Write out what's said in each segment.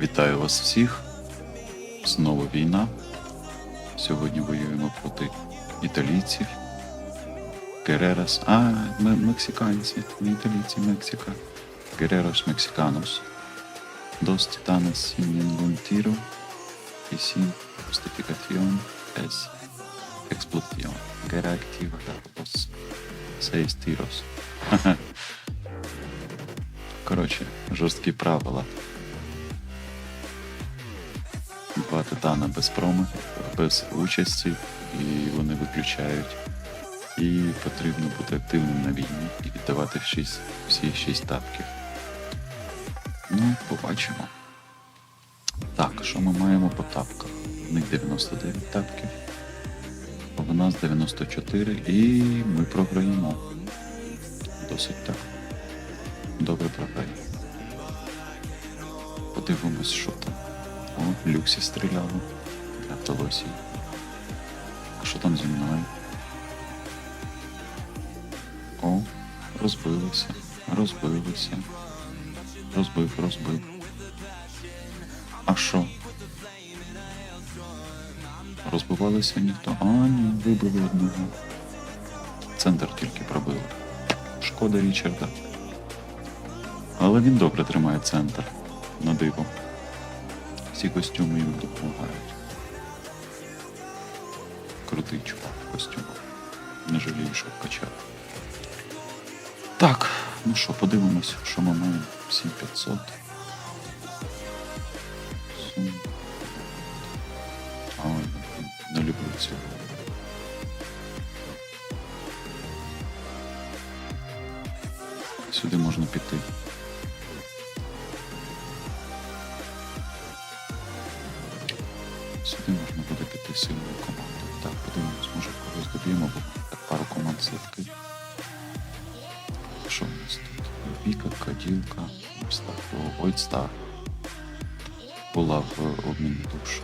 Вітаю вас всіх. Знову війна. Сьогодні воюємо проти італійців. Герерас. А, м- мексиканці, не італійці, Мексика. Герерос мексиканос. Dos titanes sin ningún tiro y sin justificación es explosión. Guerra activa los seis. Коротше, жорсткі правила. Два титана без проми, без участі, і вони виключають. І потрібно бути активним на війні і віддавати шість, всі шість тапків. Ну, побачимо. Так, що ми маємо по тапках? У них 99 тапків, а в нас 94 і ми програємо. Досить так. Добре програємо. Подивимось, що там. О, Люксі стріляли. Не вдалося. А що там зі мною? О, розбилися, розбилися. Розбив, розбив. А що? Розбивалися ніхто. А, ні, вибили одного. Центр тільки пробили. Шкода Річарда. Але він добре тримає центр. На диво. Всі костюми їм допомагають. Крутий чувак в костюмах. Не жалію, що качати. Так, ну що, подивимось, що ми маємо. 7500. Каділка, Войдстар. Була в обміні душ.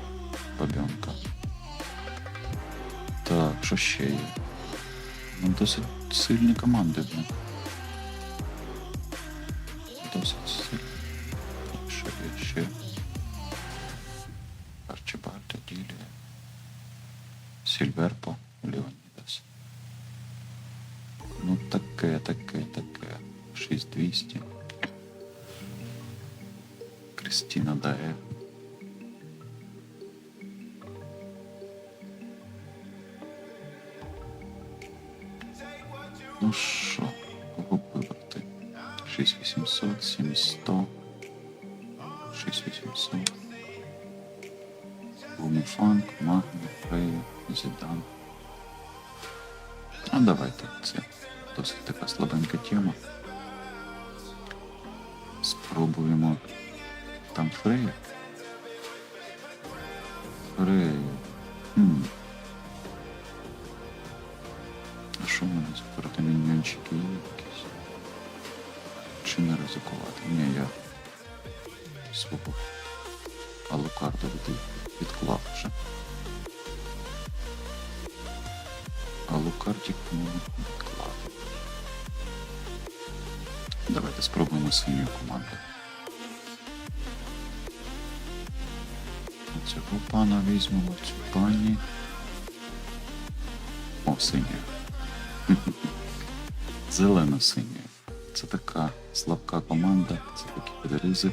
Бабьонка. Так, що ще є? Ну, досить сильні команди в них. Досить сильні. 6800, 7100, 6800. Буміфанк, Магна, Фрея, Зідан. А давайте це досить така слабенька тема. Спробуємо там Фрея. Фрея. Хм. А що в мене за проти міньйончики є якісь? Не ризикувати? Ні, я свого Алукарду від, відклав вже. Алукардік, по-моєму, відклав. Давайте спробуємо синю команду. Цього пана візьмемо, цю пані. О, синя. Зелено-синя. Це така слабка команда, це такий ризик.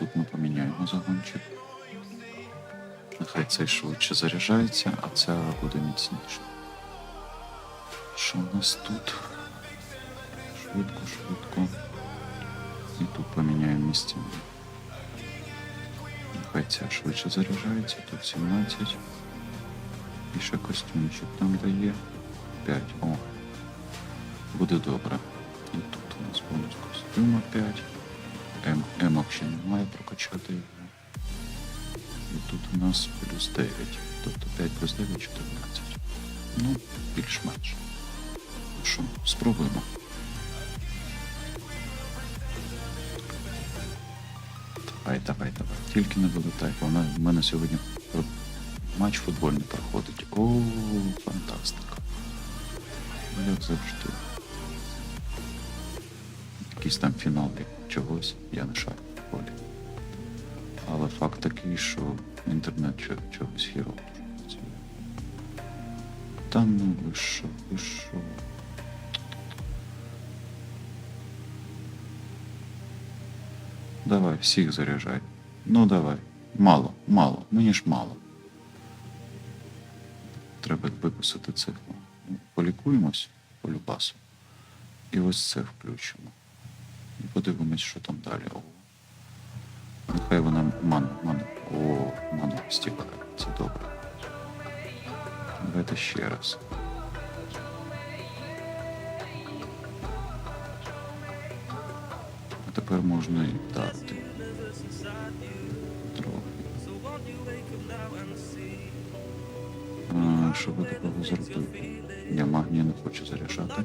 Тут ми поміняємо загончик. Нехай цей швидше заряджається, а ця буде міцніше. Що в нас тут? Швидко, швидко. І тут поміняємо місцями. Нехай ця швидше заряджається, тут 17. І ще костюмчик там дає. 5. О. Буде добре. І тут у нас бонус костюма 5. М, ще немає прокачати його. тут у нас плюс 9. Тобто 5 плюс 9 14. Ну, більш-менш. Що, спробуємо. Давай, давай, давай. Тільки не вилетай. Вона в мене сьогодні матч футбольний проходить. О, фантастика. Як завжди. Якийсь там фінал чогось, я не шарю полі. Але факт такий, що інтернет чогось хірово дуже працює. Та ну ви що, ви що? Давай, всіх заряджай. Ну давай. Мало, мало, мені ж мало. Треба виписати цифру. Полікуємось по любасу. І ось це включимо. І подивимось, що там далі. О. Нехай вона ману, ману. О, ману стібає. Це добре. Давайте ще раз. А тепер можна і дати. Трохи. Що ви такого зробити? Я магнія не хочу заряджати.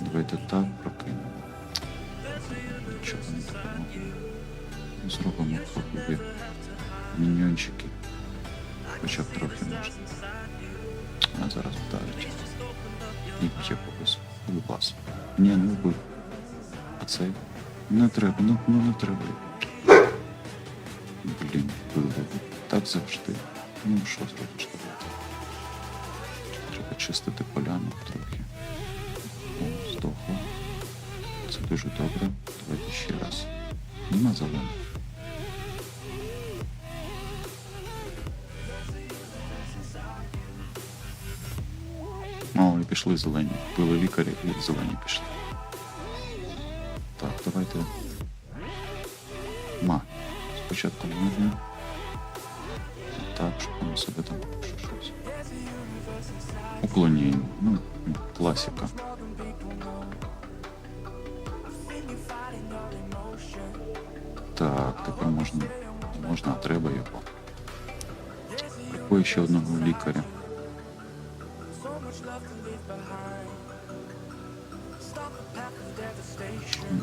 Давайте так прокинемо. Нічого не допомогло. Зробимо трохи міньйончики. Хоча б трохи можна. А зараз вдарить. І б'є когось. Любас. Ні, не вбив. А цей? Не треба, ну, ну не треба. Блін, вбили. Так завжди. Ну що зробиш. Треба чистити поляну трохи. Дуже добре. Давайте ще раз. Нема зелених. О, і пішли зелені. Били лікарі і зелені пішли. Так, давайте. Ма. Спочатку можна. Так, щоб воно себе там щось. Уклоніння. Так, тепер можна. Можна, а треба його. Такої ще одного лікаря.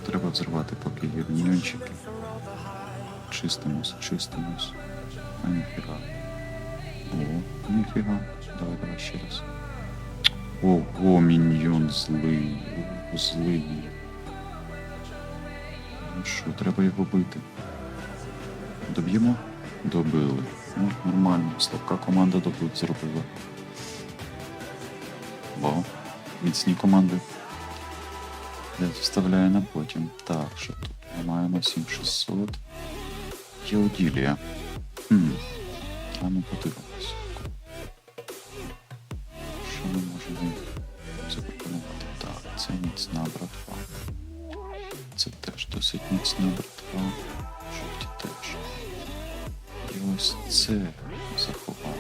Треба взривати, поки є міньончики. Чистимось, чистимось. А ніфіга. О, ніфіга. Давай, давай ще раз. Ого, міньйон злий. Злий. Що, треба його бити. Доб'ємо? Добили. Ну, нормально. Слабка команда добит зробила. Вау. Міцні команди. Я вставляю на потім. Так, що тут? Ми маємо 7600. Єоділія. Хм. А ну подивимось. Що ми можемо запропонувати? Так, це міцна братва. Це теж досить міцна братва. Жовті теж. І ось це заховав.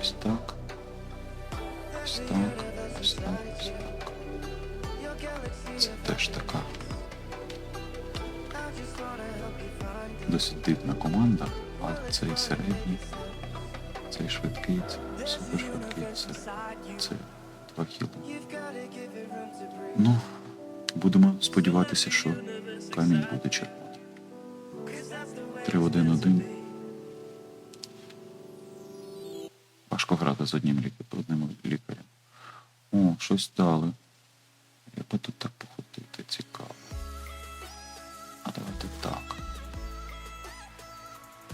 Ось так. Ось так. Ось так. Ось так. Це теж така. Досить дивна команда, але цей середній, цей швидкий, цей супершвидкий, це, це два хіли. Ну, будемо сподіватися, що камінь буде червоний. 3-1-1. Важко грати з одним лікарем. О, щось дали. Я би тут так походити, цікаво. А давайте так.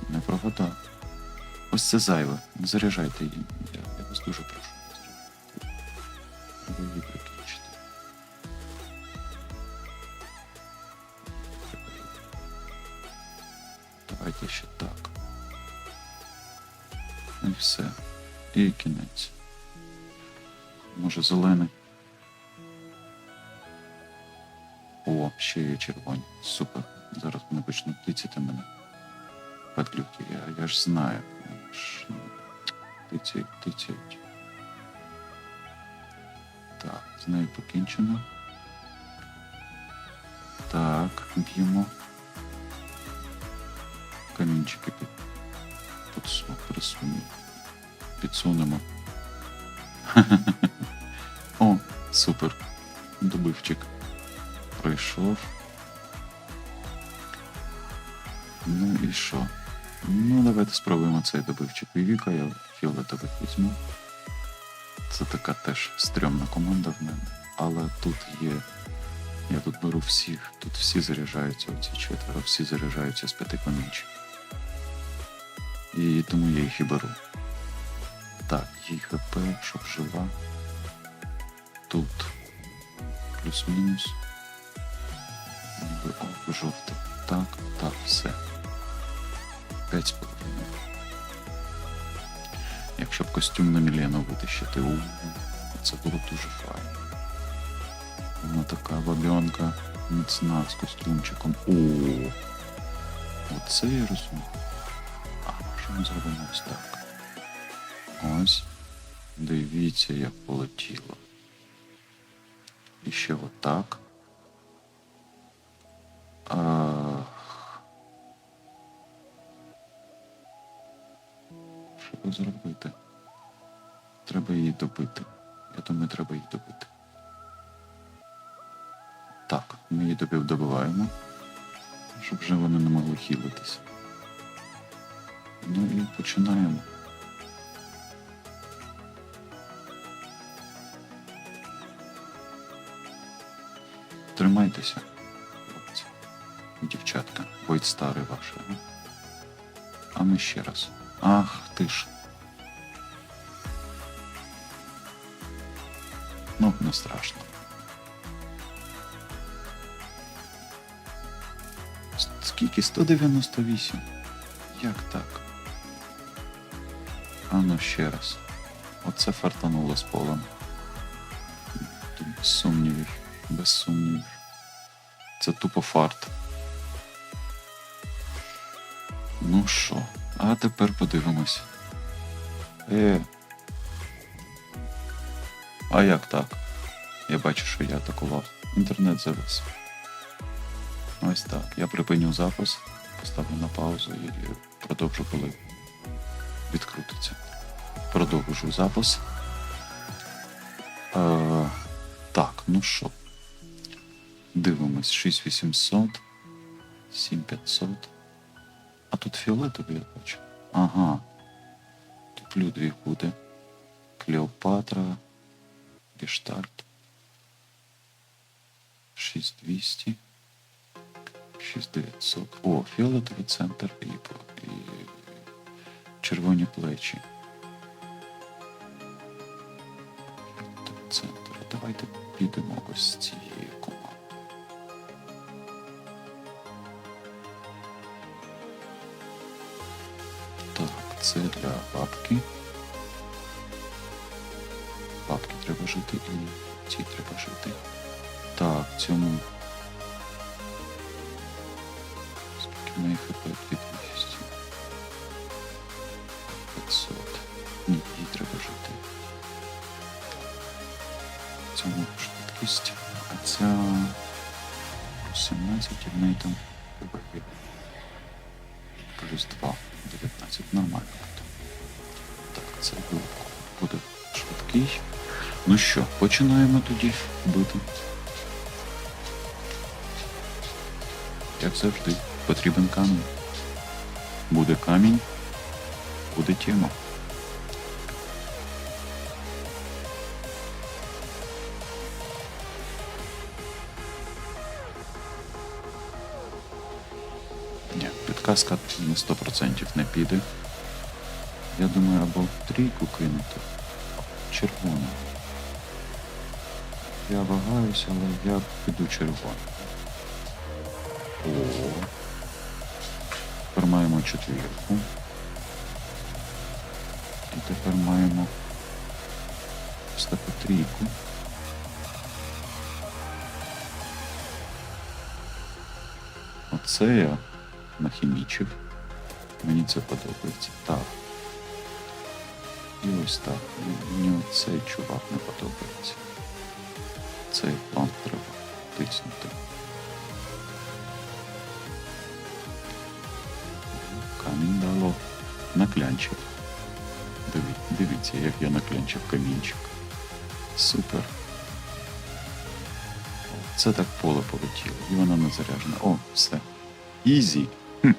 Не прогадати. Ось це зайве. Не заряджайте її. Я, я вас дуже прошу. Ви її приключите. Давайте ще так. І все. І кінець. Може зелений. О, ще є червоні. Супер. Зараз вони почнуть тицяти мене. падлюки, я, я ж знаю. Ну, Тицяють, тицяють. Так, з нею покінчено. Так, б'ємо. Камінчики під, підсу- присунемо. Підсунемо. О, супер. Добивчик. Пройшов. Ну і що? Ну, давайте спробуємо цей добивчик Вівіка, я фіолетових візьму. Це така теж стрьомна команда в мене. Але тут є. Я тут беру всіх, тут всі заряджаються, оці четверо, всі заряджаються з п'яти камінчиків. І тому я їх і беру. Так, їй ХП, щоб жива. Тут плюс-мінус. Ніби о. Так, так, все. П'ять з половиною. Якщо б костюм на Мілену витащити, у, це було дуже файно. Вона така бабьонка міцна з костюмчиком. О, оце я розумію. А що ми зробимо ось так? Ось. Дивіться, як полетіло. І ще отак. Що зробити? Треба її добити. Я думаю, треба її добити. Так, ми її добив добиваємо, щоб вже вони не могли хілитися. Ну і починаємо. Тримайтеся, Дівчатка, Войт старий ваш. а? Ми ще раз. Ах ти ж. Ну, не страшно. Скільки? 198. Як так? А ну ще раз. Оце фартануло з полем. Сумнівів. Без сумнівів. Це тупо фарт. Ну що, а тепер подивимось. Е. А як так? Я бачу, що я атакував. Інтернет завис. Ось так. Я припиню запис, поставлю на паузу і продовжу, коли відкрутиться. Продовжу запис. Е, так, ну що. Дивимось 6800, 7500. А тут фіолетовий я бачу. Ага. Тут Людвіг буде. Клеопатра. Гештальт. 6200. 6900. О, фіолетовий центр і, і червоні плечі. Фіолетовий центр. Давайте підемо ось з це для папки. Папки треба жити і ці треба жити. Так, цьому. Скільки неї хп 2200? Ну що, починаємо тоді бити. Як завжди, потрібен камінь. Буде камінь, буде тема. Ні, підказка на 100% не піде. Я думаю, або трійку кинути. Червону. Я вагаюся, але я піду червону. О. Тепер маємо четвірку. І тепер маємо ось трійку. Оце я нахімічив. Мені це подобається. Так. І ось так. Мені цей чувак не подобається. Цей план треба тиснути. Камінь дало. Наклянчив. Диві, дивіться, як я наклянчив камінчик. Супер. Це так поле полетіло, і воно не заряджена. О, все. Ізі.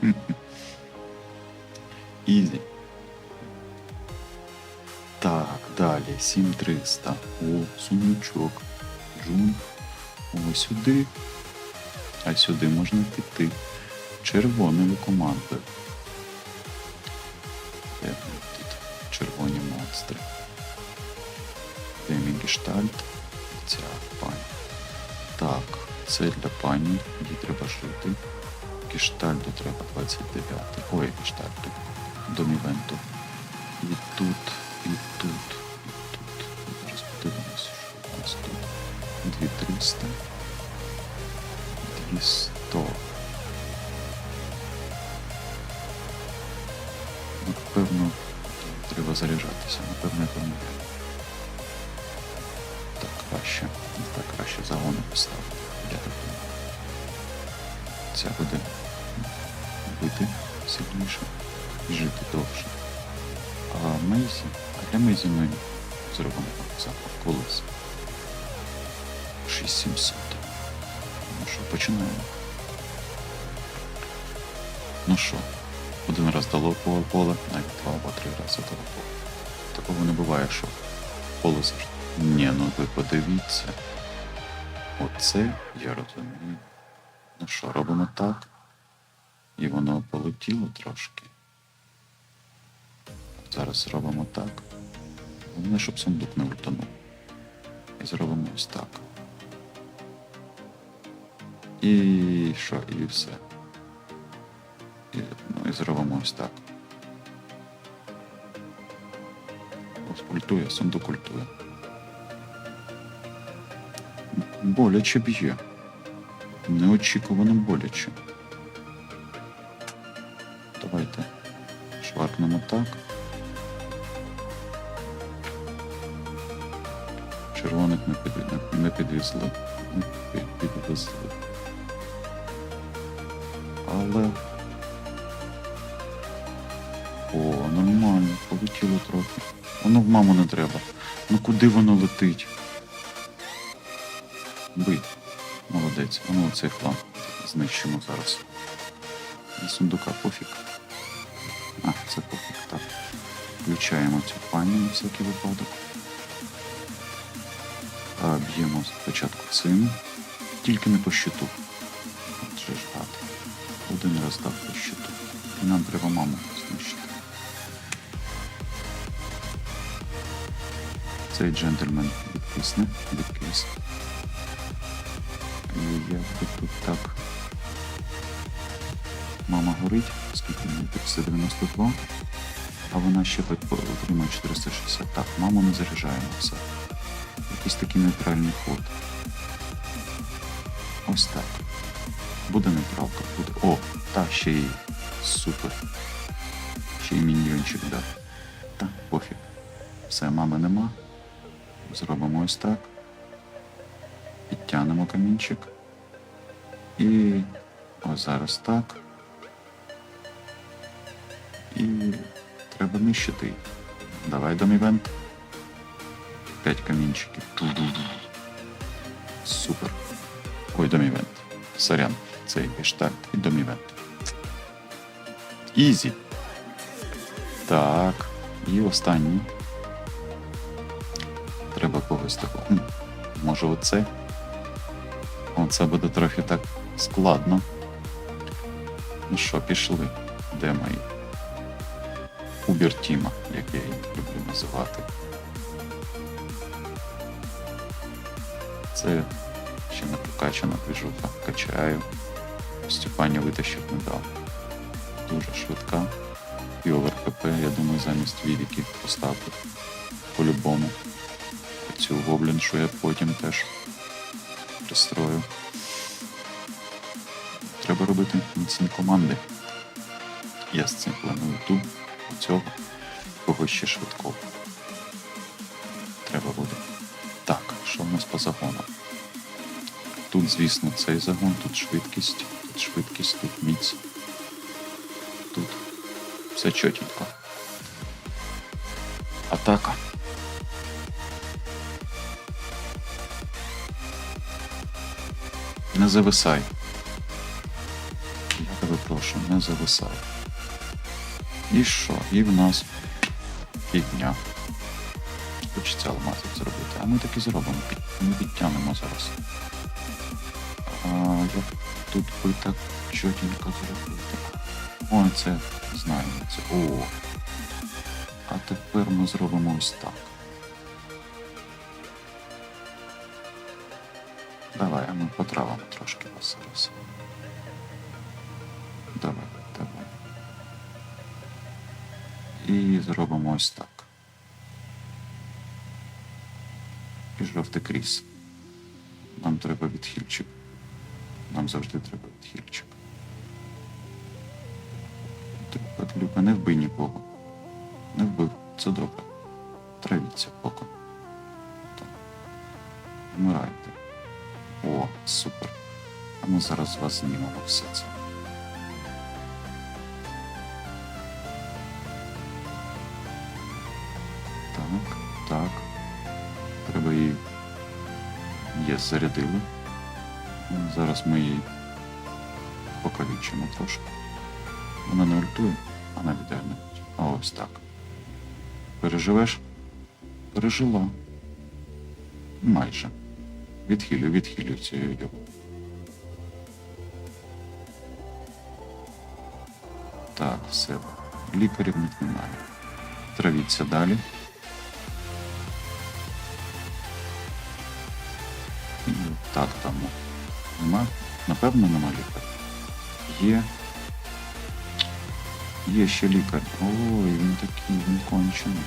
Ізі. Так, далі. 7300. О, сундучок. Джун. О, сюди. А сюди можна піти. Червоною командою. Де тут? Червоні монстри. Де мій гештальт? Ця пані. Так, це для пані, їй треба жити. Гештальту треба 29. Ой, гештальту. До івенту. І тут, і тут, і тут. 2300. 200. Напевно, треба заряджатися. Напевно, я помиляю. Так краще. Так краще загони поставити. Я так думаю. Ця буде бити сильніше і жити довше. А Мейзі, а для Мейзі ми зробимо запах колес. 6700. Ну що, починаємо. Ну що, один раз дало поле, поле, навіть два або три рази дало поле. Такого не буває, що поле завжди. Ні, ну ви подивіться. Оце я розумію. Ну що, робимо так. І воно полетіло трошки. Зараз робимо так. Головне, щоб сундук не утонув. І зробимо ось так. І що, і все. І, ну і зробимо ось так. Ось культує, сундук культує. Боляче б'є. Неочікувано боляче. Давайте шваркнемо так. Червоних не, під, не, не підвезли. Підвезли. Але. О, нормально, полетіло трохи. Воно в маму не треба. Ну куди воно летить? Бий. Молодець. А ну цей хлам знищимо зараз. І сундука пофіг. А, це пофіг, так. Включаємо цю пані на всякий випадок. Б'ємо спочатку цим. Тільки не по щиту. Один раз дав по щиту. І нам треба маму знищити. Цей джентльмен відкисне, відкис. І як би тут так. Мама горить, скільки мені 392, а вона ще отримує 460. Так, маму не заряджаємо все. Якийсь такий нейтральний ход. Ось так. Буде нейтралка, буде. О, та ще й супер. Ще й міньйончик дав. Та, пофіг. Все, мами нема. Зробимо ось так. Підтягнемо камінчик. І ось зараз так. І треба нищити. Давай домівент. П'ять камінчиків. Супер. Ой, домівент. Сорян. Цей гештальт і домівент. Ізі. Так. І останній. Треба когось такого. Може оце? Оце буде трохи так складно. Ну що, пішли. Де мої? Убертіма, як я її люблю називати. Це ще не прокачана движуха. Качаю. Степані витащив не дав. Дуже швидка. І ОВРКП, я думаю, замість відіків поставлю. По-любому. Цю гоблін, що я потім теж пристрою. Треба робити міцні команди. Я з цим планую ту, цього, когось ще швидкого. Треба буде. Так, що в нас по загонам? Тут, звісно, цей загон, тут швидкість, швидкість, тут міць. Тут все чотенько. Атака. Не зависай. Я тебе прошу, не зависай. І що? І в нас півдня. Хочеться алмазик зробити. А ми так і зробимо. Ми підтягнемо зараз. А, тут би так чотенько зробити. О, це знаємо. Це. О. А тепер ми зробимо ось так. Давай, а ми потравимо трошки вас зараз. Давай, давай. І зробимо ось так. І жовтий кріс. Нам треба відхильчик. Нам завжди треба відхильчик. Треба, Люка, не вбий нікого. Не вбив. Це добре. Травіться. Так. Вмирайте. О, супер. А ми зараз вас знімемо все це. Так, так. Треба її. Є, зарядили. Зараз ми її покалічимо трошки. Вона не ультує, а не навіть. А ось так. Переживеш? Пережила. Майже. Відхилю, відхилю цю його. Так, все. Лікарів них немає. Травіться далі. І так там. Нема? Напевно, нема лікаря. Є. Є ще лікар. Ой, він такий, він кончений.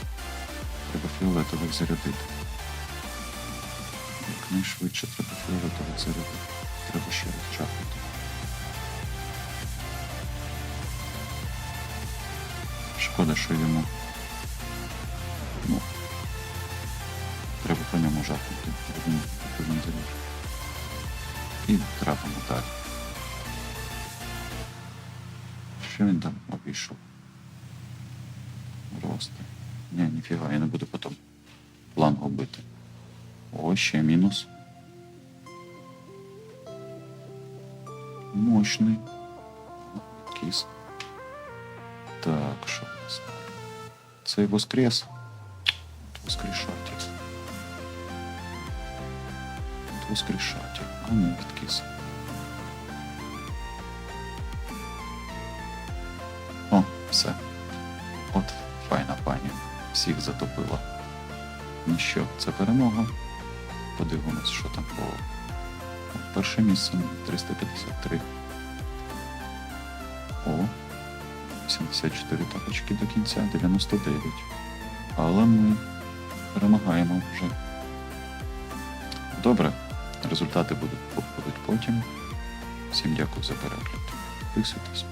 Треба фіолетових зарядити. Якнайшвидше треба фіолетових зарядити. Треба ще раз чапати. Шкода, що йому. Ну. Треба по ньому жахнути. Він заряджати. І трапимо далі. Що він там обійшов? Рости. Ні, ніфіга, я не буду потім плангу бити. О, ще мінус. Мощний. Кіс. Так, що в нас? Цей воскрес. Воскрешатель. Воскрешатель. А ну, відкис. О, все. От файна пані. Всіх затопила. Ну що, це перемога. Подивимось, що там по перше місце 353. О, 74 тапочки до кінця, 99. Але ми перемагаємо вже. Добре, результати будуть будуть потім. Всім дякую за перегляд. Підписуйтесь.